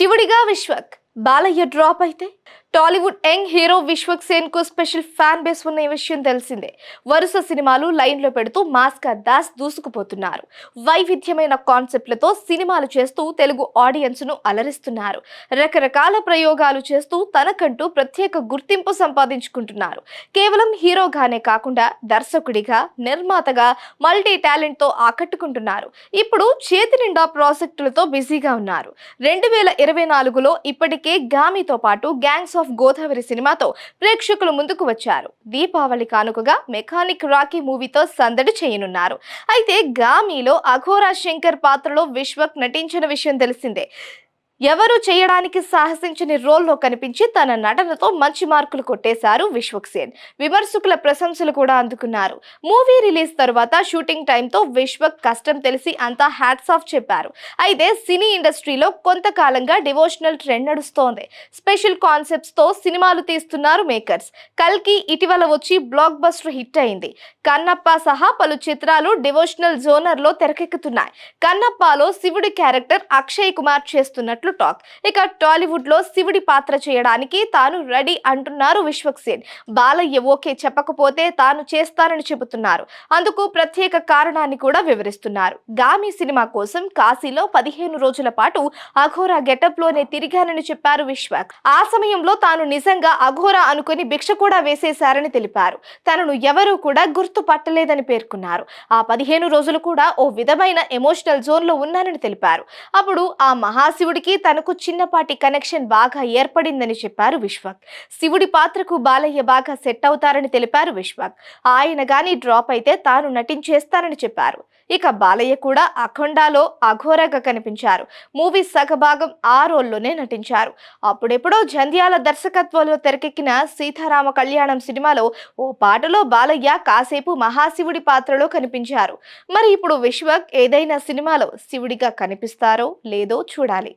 శివుడిగా Vishwak. Balayya drop అయితే? Tollywood young hero Vishwak సేన్కు special fan base ఉన్న ఈ విషయం తెలిసిందే. వరుస సినిమాలు లైన్లో పెడుతూ మాస్కా దాస్ దూసుకుపోతున్నారు. వైవిధ్యమైన కాన్సెప్ట్లతో సినిమాలు చేస్తూ తెలుగు ఆడియన్స్ను అలరిస్తున్నారు. రకరకాల ప్రయోగాలు చేస్తూ తనకంటూ ప్రత్యేక గుర్తింపు సంపాదించుకుంటున్నారు. కేవలం హీరోగానే కాకుండా దర్శకుడిగా నిర్మాతగా మల్టీ టాలెంట్తో ఆకట్టుకుంటున్నారు. ఇప్పుడు చేతి నిండా ప్రాజెక్టులతో బిజీగా ఉన్నారు. రెండు వేల ఇరవై నాలుగులో ఇప్పటికే గామితో పాటు గ్యాంగ్స్ ఆఫ్ గోదావరి సినిమాతో ప్రేక్షకుల ముందుకు వచ్చారు. దీపావళి కానుకగా మెకానిక్ రాకీ మూవీతో సందడి చేయనున్నారు. అయితే గామిలో అఘోరా శంకర్ పాత్రలో విశ్వక్ నటించిన విషయం తెలిసిందే. ఎవరు చేయడానికి సాహసించని రోల్లో కనిపించి తన నటనతో మంచి మార్కులు కొట్టేశారు విశ్వక్ సేన్. విమర్శకుల ప్రశంసలు కూడా అందుకున్నారు. మూవీ రిలీజ్ తర్వాత షూటింగ్ టైంతో విశ్వక్ కష్టం తెలిసి అంతా హ్యాట్స్ ఆఫ్ చెప్పారు. అయితే సినీ ఇండస్ట్రీలో కొంతకాలంగా డివోషనల్ ట్రెండ్ నడుస్తోంది. స్పెషల్ కాన్సెప్ట్స్తో సినిమాలు తీస్తున్నారు మేకర్స్. కల్కి ఇటీవల వచ్చి బ్లాక్ బస్టర్ హిట్ అయింది. కన్నప్ప సహా పలు చిత్రాలు డివోషనల్ జోనర్లో తెరకెక్కుతున్నాయి. కన్నప్పలో శివుడి క్యారెక్టర్ అక్షయ్ కుమార్ చేస్తున్నట్లు టాక్. ఇక టాలీవుడ్లో శివుడి పాత్ర చేయడానికి తాను రెడీ అంటున్నారు విశ్వక్ సేన్. బాలయ్య ఓకే చెప్పకపోతే తాను చేస్తానని చెబుతున్నారు. అందుకు ప్రత్యేక కారణాన్ని కూడా వివరిస్తున్నారు. గామి సినిమా కోసం కాశీలో పదిహేను రోజుల పాటు అఘోరా గెటప్లోనే తిరిగానని చెప్పారు విశ్వక్. ఆ సమయంలో తాను నిజంగా అఘోరా అనుకుని భిక్ష కూడా వేసేశారని తెలిపారు. తనను ఎవరూ కూడా గుర్తుపట్టలేదని పేర్కొన్నారు. ఆ పదిహేను రోజులు కూడా ఓ విధమైన ఎమోషనల్ జోన్లో ఉన్నానని తెలిపారు. అప్పుడు ఆ మహాశివుడికి తనకు చిన్నపాటి కనెక్షన్ బాగా ఏర్పడిందని చెప్పారు విశ్వక్. శివుడి పాత్రకు బాలయ్య బాగా సెట్ అవుతారని తెలిపారు విశ్వక్. ఆయన గాని డ్రాప్ అయితే తాను నటించేస్తానని చెప్పారు. ఇక బాలయ్య కూడా అఖండాలో అఘోరగా కనిపించారు. మూవీ సగభాగం ఆ రోల్లోనే నటించారు. అప్పుడెప్పుడో జంధ్యాల దర్శకత్వంలో తెరకెక్కిన సీతారామ కళ్యాణం సినిమాలో ఓ పాటలో బాలయ్య కాసేపు మహాశివుడి పాత్రలో కనిపించారు. మరి ఇప్పుడు విశ్వక్ ఏదైనా సినిమాలో శివుడిగా కనిపిస్తారో లేదో చూడాలి.